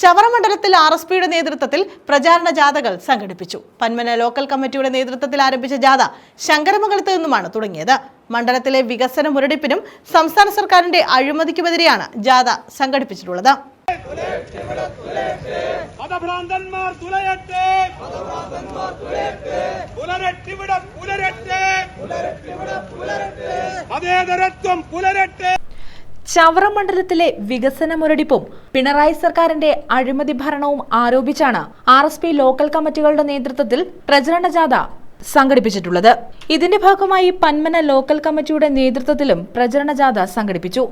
ചവറ മണ്ഡലത്തിൽ R S പിയുടെ നേതൃത്വത്തിൽ പ്രചാരണ ജാഥകൾ സംഘടിപ്പിച്ചു. പന്മന ലോക്കൽ കമ്മിറ്റിയുടെ നേതൃത്വത്തിൽ ആരംഭിച്ച ജാഥ ശങ്കരമംഗലത്ത് നിന്നുമാണ് തുടങ്ങിയത്. മണ്ഡലത്തിലെ വികസന മുരടിപ്പിനും സംസ്ഥാന സർക്കാരിന്റെ അഴിമതിക്കുമെതിരെയാണ് ജാഥ സംഘടിപ്പിച്ചിട്ടുള്ളത്. പുലരട്ടെ. ചവറ മണ്ഡലത്തിലെ വികസന മുരടിപ്പും പിണറായി സർക്കാരിന്റെ അഴിമതി ഭരണവും ആരോപിച്ചാണ് ആർ എസ് പി ലോക്കൽ കമ്മിറ്റികളുടെ നേതൃത്വത്തിൽ പ്രചരണ ജാഥ സംഘടിപ്പിച്ചിട്ടുള്ളത്. ഇതിന്റെ ഭാഗമായി പന്മന ലോക്കൽ കമ്മിറ്റിയുടെ നേതൃത്വത്തിലും പ്രചരണ ജാഥ സംഘടിപ്പിച്ചു.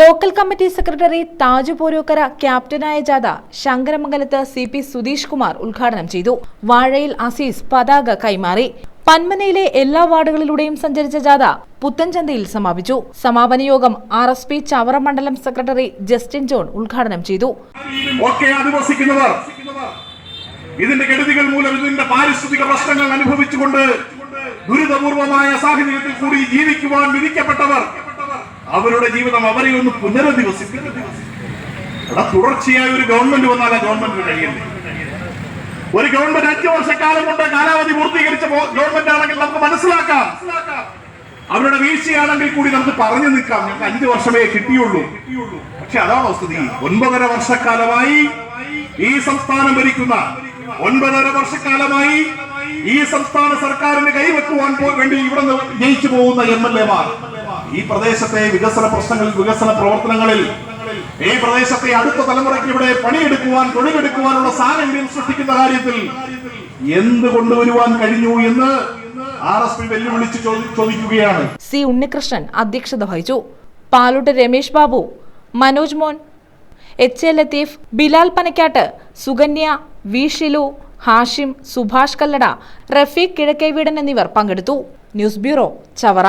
Local committee secretary Taju Porookkara ക്യാപ്റ്റനായ ജാഥ ശങ്കരമംഗലത്ത് സി പി സുധീഷ് കുമാർ ഉദ്ഘാടനം ചെയ്തു. വാഴയിൽ അസീസ് പതാക കൈമാറി. പന്മനയിലെ എല്ലാ വാർഡുകളിലൂടെയും സഞ്ചരിച്ച ജാഥ പുത്തൻചന്തയിൽ സമാപിച്ചു. സമാപന യോഗം ആർ എസ് പി ചവറ മണ്ഡലം സെക്രട്ടറി ജസ്റ്റിൻ ജോൺ ഉദ്ഘാടനം ചെയ്തു. ഇതിന്റെ കെടുതികൾ മൂലം ഇതിന്റെ പാരിസ്ഥിതിക പ്രശ്നങ്ങൾ അനുഭവിച്ചുകൊണ്ട് ദുരിതപൂർവമായ സാഹചര്യത്തിൽ കൂടി ജീവിക്കുവാൻ വിധിക്കപ്പെട്ടവർ അവരുടെ ജീവിതം അവരെ ഒന്ന് പുനരധിവസിപ്പിക്കുന്നു എടാ തുടർച്ചയായ ഒരു ഗവൺമെന്റ് വന്നാൽ ആ ഗവൺമെന്റിന് കഴിയുന്നത് ഒരു ഗവൺമെന്റ് അഞ്ചു വർഷക്കാലം കൊണ്ട് കാലാവധി പൂർത്തീകരിച്ച ഗവൺമെന്റ് ആണെങ്കിൽ നമുക്ക് മനസ്സിലാക്കാം. അവരുടെ വീഴ്ചയാണെങ്കിൽ കൂടി നമുക്ക് പറഞ്ഞു നിൽക്കാം. ഞങ്ങൾക്ക് അഞ്ചു വർഷമേ കിട്ടിയുള്ളൂ. പക്ഷെ അതാണോ സ്ഥിതി? ഒൻപതര വർഷക്കാലമായി ഈ സംസ്ഥാനം ഭരിക്കുന്ന ഒൻപതര വർഷക്കാലമായി ഈ സംസ്ഥാന സർക്കാരിന് കൈവെക്കുവാൻ വേണ്ടി ഇവിടെ ജയിച്ചു പോകുന്ന എം എൽ എമാർ ഈ പ്രദേശത്തെ വികസന പ്രശ്നങ്ങളിൽ വികസന പ്രവർത്തനങ്ങളിൽ ഈ പ്രദേശത്തെ അടുത്ത തലമുറയ്ക്ക് ഇവിടെ പണിയെടുക്കുവാൻ തൊഴിലെടുക്കുവാനുള്ള സാഹചര്യം സൃഷ്ടിക്കുന്ന കാര്യത്തിൽ എന്ത് കൊണ്ടുവരുവാൻ കഴിഞ്ഞു എന്ന് ആർ എസ് പി വെല്ലുവിളിച്ച് ചോദിക്കുകയാണ്. സി ഉണ്ണികൃഷ്ണൻ അധ്യക്ഷത വഹിച്ചു. Palott Ramesh Babu Manoj Mon H A Latheef Bilal Panakkat Sukanya V Shilu Hashim Subhash Kallada Rafeeq Kizhakkeveedan എന്നിവർ പങ്കെടുത്തു. News bureau Chavara.